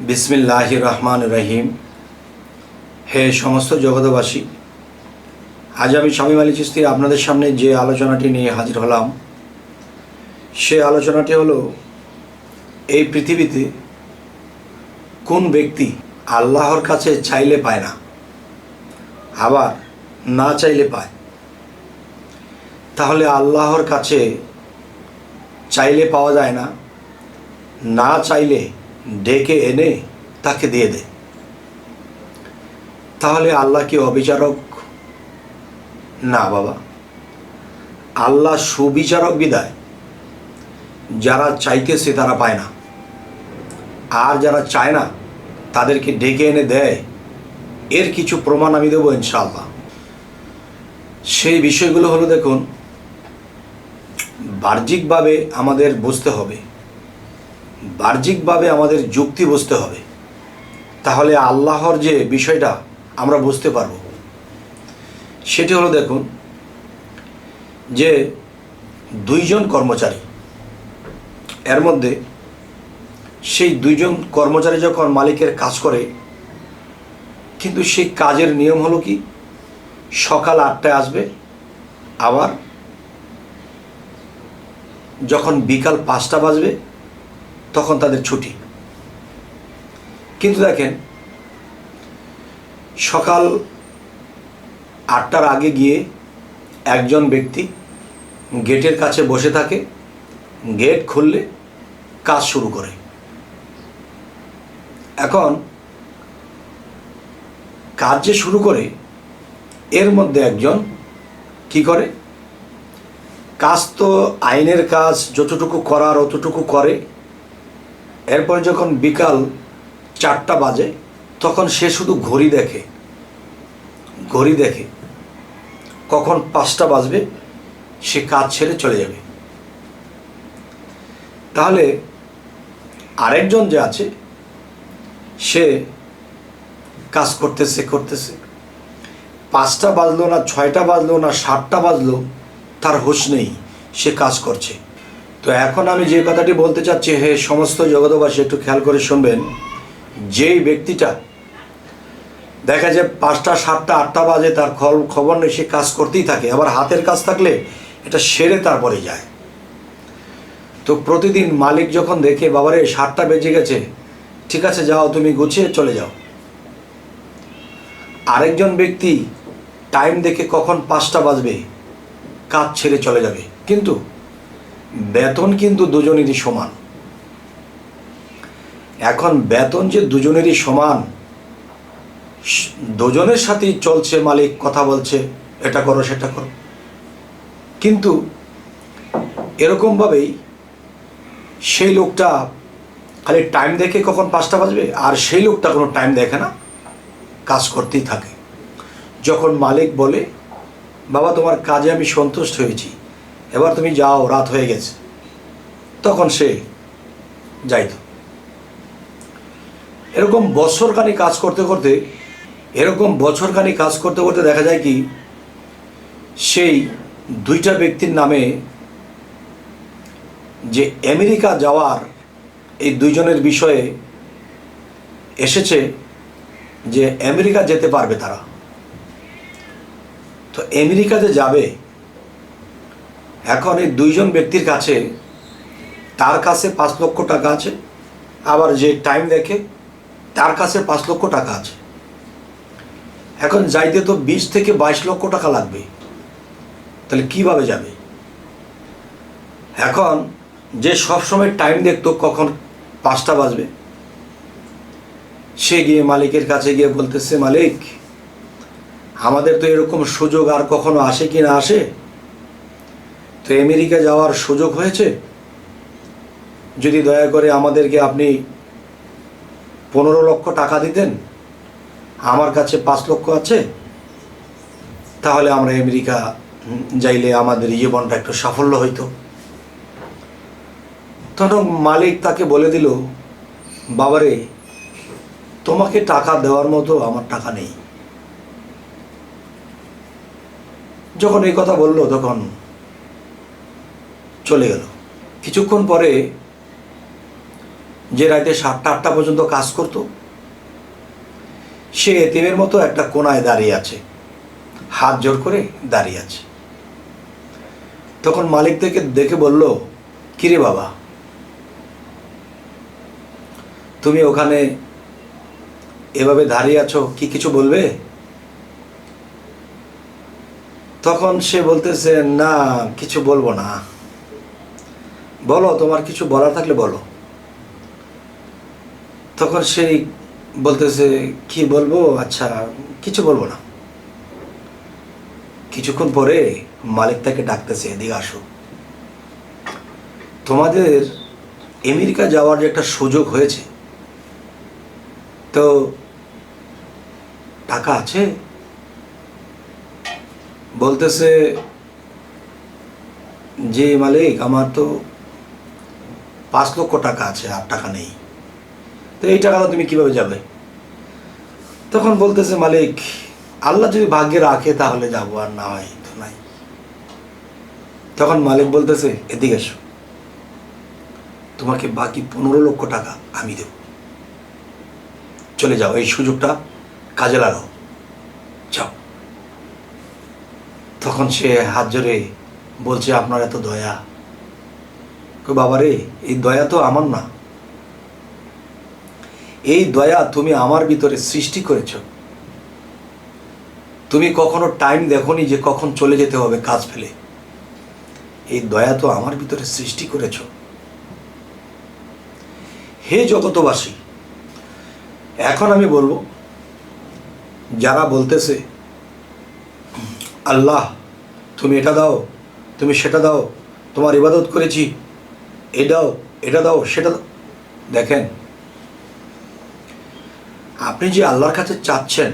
বিসমিল্লাহ রহমান রহিম হে সমস্ত জগতবাসী আজ আমি স্বামী আলী চিস্তি আপনাদের সামনে যে আলোচনাটি নিয়ে হাজির হলাম, সে আলোচনাটি হলো, এই পৃথিবীতে কোন ব্যক্তি আল্লাহর কাছে চাইলে পায় না, আবার না চাইলে পায়? তাহলে আল্লাহর কাছে চাইলে পাওয়া যায় না না চাইলে ডেকে এনে তাকে দিয়ে দে। তাহলে আল্লাহ কি অবিচারক? না বাবা। আল্লাহ সুবিচারক বিদায় যারা চাইতেছে তারা পায় না। আর যারা চায় না, তাদেরকে ডেকে এনে দেয়। এর কিছু প্রমাণ আমি দেবো ইনশাআল্লাহ। সেই বিষয়গুলো হলো দেখুন, বাহ্যিকভাবে আমাদের বুঝতে হবে। বাহ্যিকভাবে আমাদের যুক্তি বুঝতে হবে। তাহলে আল্লাহর যে বিষয়টা আমরা বুঝতে পারব। সেটি হলো দেখুন যে দুইজন কর্মচারী, এর মধ্যে সেই দুইজন কর্মচারী যখন মালিকের কাজ করে, কিন্তু সেই কাজের নিয়ম হলো কি? সকাল আটটায় আসবে, আবার যখন বিকাল পাঁচটা বাজবে তখন তাদের ছুটি। কিন্তু দেখেন, সকাল আটটার আগে গিয়ে একজন ব্যক্তি গেটের কাছে বসে থাকে, গেট খুললে কাজ শুরু করে। এখন কাজ যে শুরু করে, এর মধ্যে একজন কি করে? কাজ তো আইনের কাজ, যতটুকু করার অতটুকু করে এরপর যখন বিকাল চারটা বাজে, তখন সে শুধু ঘড়ি দেখে ঘড়ি দেখে কখন পাঁচটা বাজবে, সে কাজ ছেড়ে চলে যাবে। তাহলে আরেকজন যে আছে, সে কাজ করতেছে করতেছে। পাঁচটা বাজলো না, ছয়টা বাজলো না, সাতটা বাজলো, তার হুঁশ নেই, সে কাজ করছে। তো এখন আমি যে কথাটি বলতে চাচ্ছি, হে সমস্ত জগতবাসী একটু খেয়াল করে শুনবেন। যেই ব্যক্তিটা, দেখা যায় পাঁচটা, সাতটা, আটটা বাজে, তার খবর নেই সে কাজ করতেই থাকে। আবার হাতের কাজ থাকলে এটা সেরে তারপরে যায়। তো প্রতিদিন মালিক যখন দেখে, বাবারে, সাতটা বেজে গেছে, ঠিক আছে, যাও, তুমি গুছিয়ে চলে যাও। আরেকজন ব্যক্তি, টাইম দেখে কখন পাঁচটা বাজবে, কাজ ছেড়ে চলে যাবে। কিন্তু বেতন কিন্তু দুজনেরই সমান। এখন বেতন যে দুজনেরই সমান দুজনের সাথেই চলছে মালিক, কথা বলছে, এটা করো, সেটা করো। কিন্তু এরকমভাবেই সেই লোকটা খালি টাইম দেখে কখন পাঁচটা বাজবে? আর সেই লোকটা কোনো টাইম দেখে না, কাজ করতেই থাকে। যখন মালিক বলে, বাবা, তোমার কাজে আমি সন্তুষ্ট হয়েছি। এবার তুমি যাও, রাত হয়ে গেছে। তখন সে যাইতো। এরকম বছরখানি কাজ করতে করতে, এরকম বছরখানি কাজ করতে করতে দেখা যায় কি, সেই দুইটা ব্যক্তির নামে যে আমেরিকা যাওয়ার এই দুইজনের বিষয়ে এসেছে যে আমেরিকা যেতে পারবে তারা। তো আমেরিকাতে যাবে এখন এই দুইজন ব্যক্তির কাছে তার কাছে পাঁচ লক্ষ টাকা আছে, আবার যে টাইম দেখে তার কাছে পাঁচ লক্ষ টাকা আছে। এখন যাইতে তো বিশ থেকে বাইশ লক্ষ টাকা লাগবে। তাহলে কীভাবে যাবে? এখন যে সবসময় টাইম দেখতো কখন পাঁচটা বাজবে, সে গিয়ে মালিকের কাছে গিয়ে বলতেছে, মালিক, আমাদের তো এরকম সুযোগ আর কখনো আসে কি না আসে? তো আমেরিকা যাওয়ার সুযোগ হয়েছে? যদি দয়া করে আমাদেরকে আপনি পনেরো লক্ষ টাকা দিতেন, আমার কাছে পাঁচ লক্ষ আছে, তাহলে আমরা আমেরিকা যাইলে আমাদের জীবনটা একটু সাফল্য হইতো। তখন মালিক তাকে বলে দিল, বাবারে, তোমাকে টাকা দেওয়ার মতো আমার টাকা নেই। যখন এই কথা বলল, তখন চলে গেল। কিছুক্ষণ পরে যে রাতে সাতটা, আটটা পর্যন্ত কাজ করতো, সে এতিমের মতো একটা কোনায় দাঁড়িয়ে আছে। হাত জোর করে দাঁড়িয়ে আছে। তখন মালিক থেকে দেখে বলল, কিরে বাবা, তুমি ওখানে এভাবে দাঁড়িয়ে আছো, কি কিছু বলবে? তখন সে বলতেছে, না, কিছু বলব না। বলো, তোমার কিছু বলার থাকলে বলো। তখন সেই বলতেছে, কি বলব? আচ্ছা কিছু বলব না। কিছুক্ষণ পরে মালিক তাকে ডাকতেছে, এদিকে আসো। তোমাদের আমেরিকা যাওয়ার যে একটা সুযোগ হয়েছে, তো টাকা আছে? বলতেছে যে মালিক, আমার তো পাঁচ লক্ষ টাকা আছে আর টাকা নেই। তো এই টাকাটা তুমি কীভাবে যাবে? তখন বলতেছে, মালিক, আল্লাহ যদি ভাগ্যে রাখে তাহলে যাব, আর না হয় তো নাই। তখন মালিক বলতেছে, এদিকে এসো। তোমাকে বাকি পনেরো লক্ষ টাকা আমি দেব। চলে যাও, এই সুযোগটা কাজে লাগাও। যাও। তখন সে হাত জোরে বলছে, আপনার এত দয়া কই বাবারে, এই দয়া তো আমার না। এই দয়া তুমি আমার ভিতরে সৃষ্টি করেছ। তুমি কখনো টাইম দেখনি যে কখন চলে যেতে হবে কাজ ফেলে। এই দয়া তো আমার ভিতরে সৃষ্টি করেছ। হে জগতবাসী এখন আমি বলব, যারা বলতেছে, আল্লাহ, তুমি এটা দাও, তুমি সেটা দাও, তোমার ইবাদত করেছি এ দাও এটা দাও, সেটা দেখেন, আপনি যে আল্লাহর কাছে চাচ্ছেন,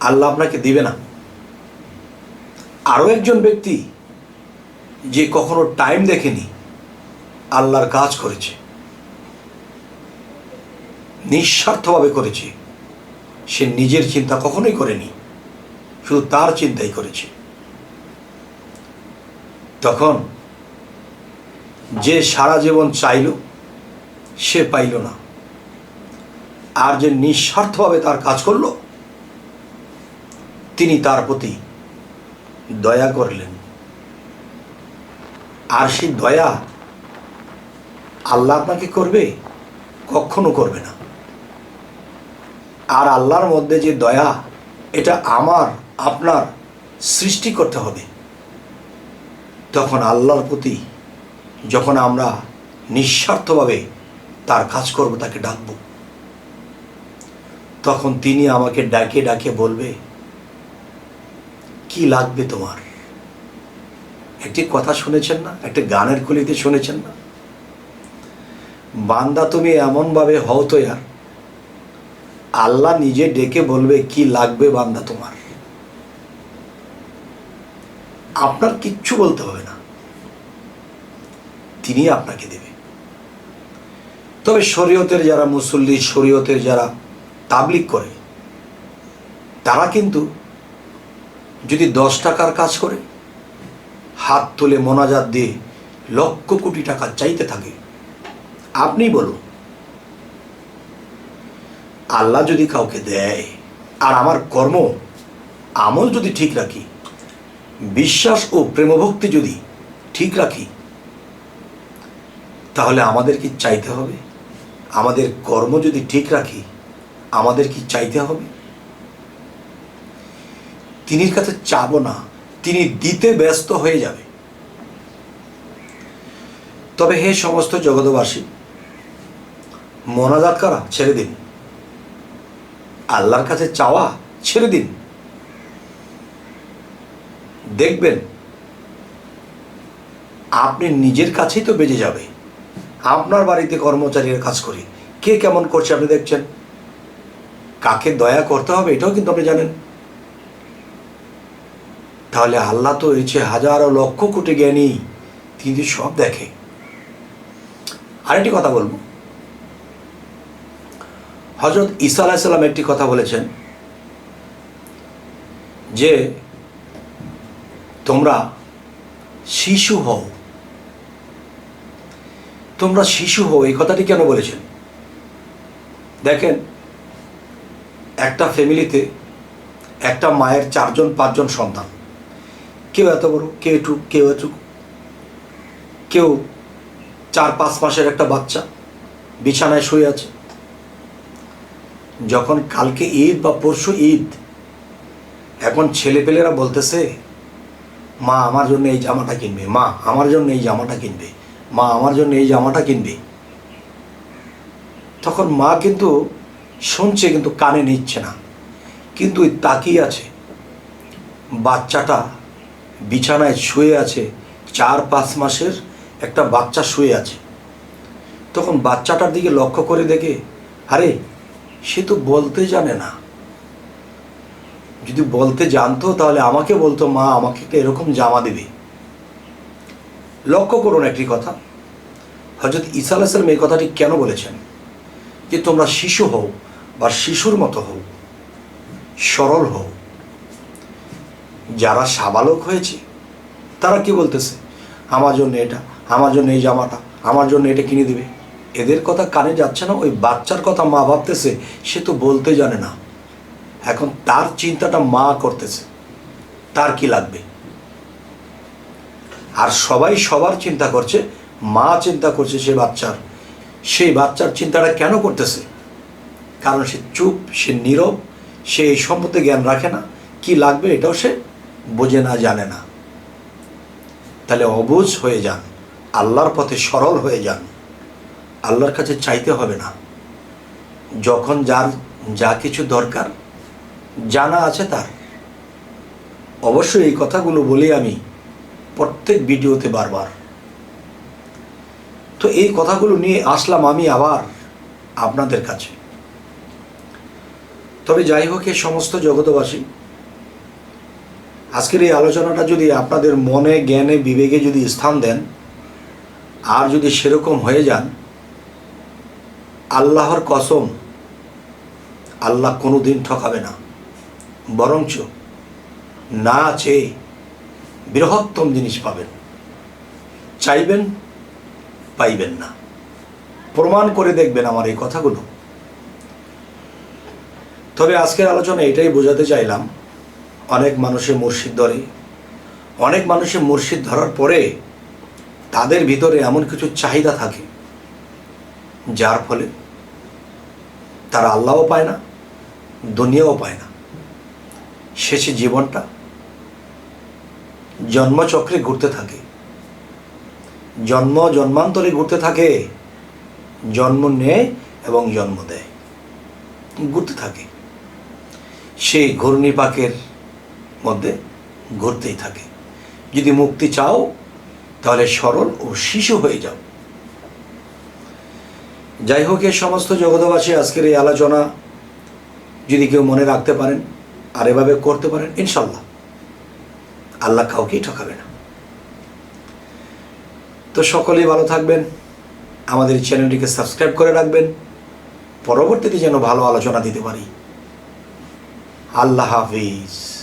আল্লাহ আপনাকে দিবে না। আরও একজন ব্যক্তি যে কখনো টাইম দেখেনি, আল্লাহর কাজ করেছে। নিঃস্বার্থভাবে করেছে। সে নিজের চিন্তা কখনোই করেনি, শুধু তার চিন্তাই করেছে। তখন যে সারা জীবন চাইল, সে পাইল না। আর যে নিঃস্বার্থভাবে তার কাজ করল, তিনি তার প্রতি দয়া করলেন। আর সেই দয়া আল্লাহ আপনাকে করবে? কখনো করবে না। আর আল্লাহর মধ্যে যে দয়া, এটা আমার, আপনার সৃষ্টি করতে হবে। তখন আল্লাহর প্রতি যখন আমরা নিঃস্বার্থভাবে তার কাজ করব, তাকে ডাকব। তখন তিনি আমাকে ডাকে ডাকে বলবে, কি লাগবে তোমার? একটি কথা শুনেছেন না? একটি গানের কলিতে শুনেছেন না? বান্দা তুমি এমনভাবে হও তো ইয়ার। আল্লাহ নিজে ডেকে বলবে, কি লাগবে বান্দা তোমার? আপনার কিচ্ছু বলতে হবে না। তিনি আপনাকে দেবে। তবে শরীয়তের যারা মুসল্লি, শরীয়তের যারা তাবলিক করে, তারা কিন্তু যদি দশ টাকার কাজ করে, হাত তুলে মোনাজাত দিয়ে লক্ষ কোটি টাকা চাইতে থাকে, আপনি বলুন, আল্লাহ যদি কাউকে দেয়, আর আমার কর্ম, আমল যদি ঠিক রাখি, বিশ্বাস ও প্রেমভক্তি যদি ঠিক রাখি তাহলে আমাদের কি চাইতে হবে? আমাদের কর্ম যদি ঠিক রাখি, আমাদের কি চাইতে হবে? তিনির কাছে চাবো না, তিনি দিতে ব্যস্ত হয়ে যাবে। তবে হে সমস্ত জগতবাসী মোনাজাত করা ছেড়ে দিন। আল্লাহর কাছে চাওয়া ছেড়ে দিন। দেখবেন, আপনি নিজের কাছেই তো বেজে যাবে। আপনার বাড়িতে কর্মচারীরা কাজ করি। কে কেমন করছে আপনি দেখছেন? কাকে দয়া করতে হবে এটাও কিন্তু আপনি জানেন। তাহলে আল্লাহ তো হয়েছে হাজারো লক্ষ কোটি জ্ঞানী, তিনি সব দেখে। আরেকটি কথা বলব। হজরত ঈসা আলাহিসাল্লাম একটি কথা বলেছেন যে তোমরা শিশু হও। তোমরা শিশু হও, এই কথাটি কেন বলেছেন? দেখেন, একটা ফ্যামিলিতে একটা মায়ের চারজন, পাঁচজন সন্তান। কেউ এত বড়, কেউ একটু কেউ একটু, কেউ চার, পাঁচ মাসের একটা বাচ্চা বিছানায় শুয়ে আছে। যখন কালকে ঈদ বা পরশু ঈদ, এখন ছেলেপেলেরা বলতেছে, মা, আমার জন্য এই জামাটা কিনবে, মা, আমার জন্য এই জামাটা কিনবে। মা আমার জন্য এই জামাটা কিনবে। তখন মা কিন্তু শুনছে, কিন্তু কানে নিচ্ছে না। কিন্তু ওই তাকিয়ে আছে। বাচ্চাটা বিছানায় শুয়ে আছে, চার পাঁচ মাসের একটা বাচ্চা শুয়ে আছে। তখন বাচ্চাটার দিকে লক্ষ্য করে দেখে, আরে, সে তো বলতে জানে না। যদি বলতে জানতো, তাহলে আমাকে বলতো, মা, আমাকে একটা এরকম জামা দেবে। লক্ষ্য করুন একটি কথা। হজরত ঈসা আলাইসালাম এই কথাটি কেন বলেছেন? যে তোমরা শিশু হও বা শিশুর মতো হও, সরল হও। যারা সাবালক হয়েছে, তারা কি বলতেছে? আমার জন্য এটা, আমার জন্য এই জামাটা, আমার জন্য এটা কিনে দিবে। এদের কথা কানে যাচ্ছে না, ওই বাচ্চার কথা মা ভাবতেছে, সে তো বলতে জানে না। এখন তার চিন্তাটা মা করতেছে, তার কি লাগবে? আর সবাই সবার চিন্তা করছে, মা চিন্তা করছে সে বাচ্চার। সেই বাচ্চার চিন্তাটা কেন করতেছে? কারণ সে চুপ, সে নীরব, সে এই সম্পর্কে জ্ঞান রাখে না। কি লাগবে এটাও সে বোঝে না, জানে না। তাহলে অবুঝ হয়ে যান, আল্লাহর পথে সরল হয়ে যান। আল্লাহর কাছে চাইতে হবে না। যখন যার যা কিছু দরকার, জানা আছে তার। অবশ্যই এই কথাগুলো বলি আমি প্রত্যেক ভিডিওতে বারবার। তো এই কথাগুলো নিয়ে আসলাম আমি আবার আপনাদের কাছে। তবে যাই হোক, এ সমস্ত জগতবাসী আজকের এই আলোচনাটা যদি আপনাদের মনে, জ্ঞানে, বিবেকে যদি স্থান দেন, আর যদি সেরকম হয়ে যান, আল্লাহর কসম আল্লাহ কোনো দিন ঠকাবে না। বরঞ্চ না চেয়ে বৃহত্তম জিনিস পাবেন। চাইবেন, পাইবেন না। প্রমাণ করে দেখবেন আমার এই কথাগুলো। তবে আজকের আলোচনা এটাই বোঝাতে চাইলাম, অনেক মানুষে মুর্শিদ ধরে, অনেক মানুষে মুর্শিদ ধরার পরে তাদের ভিতরে এমন কিছু চাহিদা থাকে, যার ফলে তারা আল্লাহও পায় না, দুনিয়াও পায় না। শেষে জীবনটা জন্মচক্রে ঘুরতে থাকে। জন্ম জন্মান্তরে ঘুরতে থাকে, জন্ম নেয় এবং জন্ম দেয়। ঘুরতে থাকে। সেই ঘূর্ণিপাকের মধ্যে ঘুরতেই থাকে। যদি মুক্তি চাও, তাহলে সরল ও শিশু হয়ে যাও। যাই হোক, এ সমস্ত জগতবাসী আজকের এই আলোচনা যদি কেউ মনে রাখতে পারেন আর এভাবে করতে পারেন, ইনশাল্লাহ। আল্লাহ কাউকেই ঠকাবে না। তো সকলেই ভালো থাকবেন। আমাদের চ্যানেলটিকে সাবস্ক্রাইব করে রাখবেন। পরবর্তীতে যেন ভালো আলোচনা দিতে পারি। আল্লাহ হাফিজ।